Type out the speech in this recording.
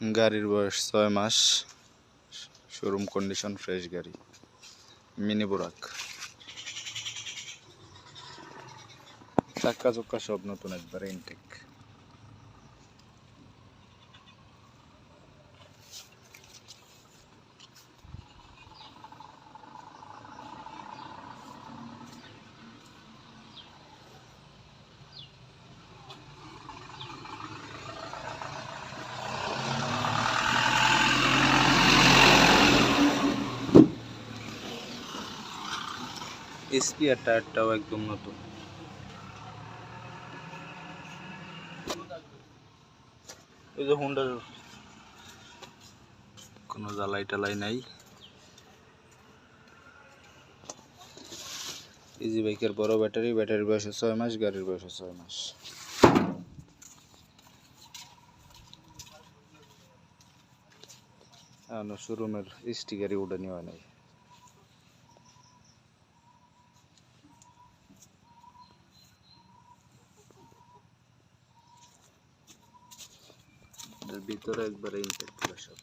গাড়ির বয়স ছয় মাস। শোরুম কন্ডিশন ফ্রেশ গাড়ি। মিনি বোরাক। চাক্কা চক্কা সব নতুন একবারে ইনটেক স্পিয়ার টায়ারটাও একদম নতুন। এই যে হুন্ডার কোনো জ্বালাই টালাই নাই। ইজি বাইকের বড় ব্যাটারি ব্যাটারির বয়স ছয় মাস, গাড়ির বয়স ছয় মাস। শোরুমের স্টিকারই উঠে নেওয়া নাই। ভিতরে একবারে ইনটেক সব